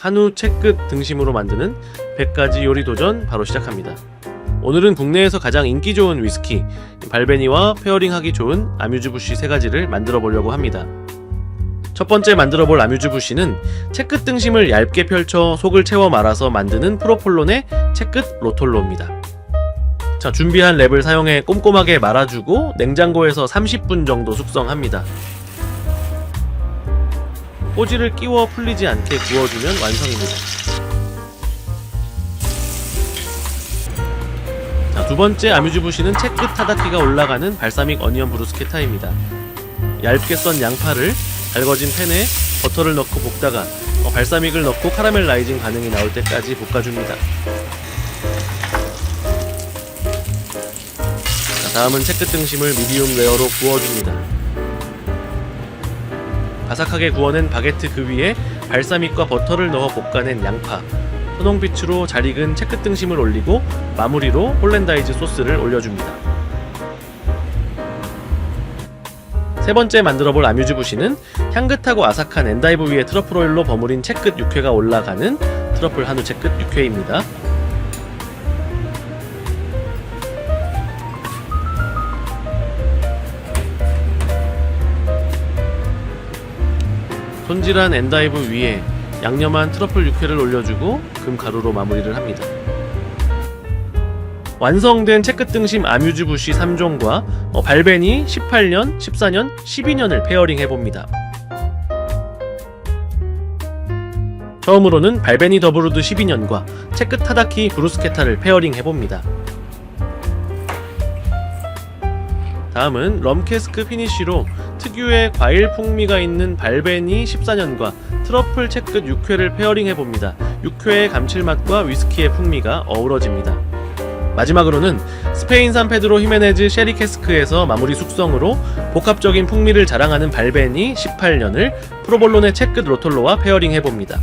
한우 채끝 등심으로 만드는 100가지 요리 도전 바로 시작합니다. 오늘은 국내에서 가장 인기 좋은 위스키, 발베니와 페어링하기 좋은 아뮤즈 부시 세 가지를 만들어 보려고 합니다. 첫 번째 만들어 볼 아뮤즈 부시는 채끝 등심을 얇게 펼쳐 속을 채워 말아서 만드는 프로폴론의 채끝 로톨로입니다. 자, 준비한 랩을 사용해 꼼꼼하게 말아주고 냉장고에서 30분 정도 숙성합니다. 꼬지를 끼워 풀리지 않게 구워주면 완성입니다. 자, 두 번째 아뮤즈 부시는 채끝 타다키가 올라가는 발사믹 어니언 브루스케타입니다. 얇게 썬 양파를 달궈진 팬에 버터를 넣고 볶다가 어, 발사믹을 넣고 카라멜 라이징 반응이 나올 때까지 볶아줍니다. 자, 다음은 채끝 등심을 미디움 레어로 구워줍니다. 바삭하게 구워낸 바게트 그 위에 발사믹과 버터를 넣어 볶아낸 양파, 선홍빛으로 잘 익은 채끝 등심을 올리고 마무리로 홀랜다이즈 소스를 올려줍니다. 세 번째 만들어 볼 아뮤즈 부시는 향긋하고 아삭한 엔다이브 위에 트러플 오일로 버무린 채끝 육회가 올라가는 트러플 한우 채끝 육회입니다. 손질한 엔다이브 위에 양념한 트러플 육회를 올려주고 금가루로 마무리를 합니다. 완성된 채끝 등심 아뮤즈 부시 3종과 어, 발베니 18년, 14년, 12년을 페어링 해봅니다. 처음으로는 발베니 더브루드 12년과 채끝 타다키 브루스케타를 페어링 해봅니다. 다음은 럼캐스크 피니쉬로 특유의 과일 풍미가 있는 발베니 14년과 트러플 채끝 육회를 페어링 해봅니다. 육회의 감칠맛과 위스키의 풍미가 어우러집니다. 마지막으로는 스페인산 페드로 히메네즈 쉐리 캐스크에서 마무리 숙성으로 복합적인 풍미를 자랑하는 발베니 18년을 프로볼론의 채끝 로톨로와 페어링 해봅니다.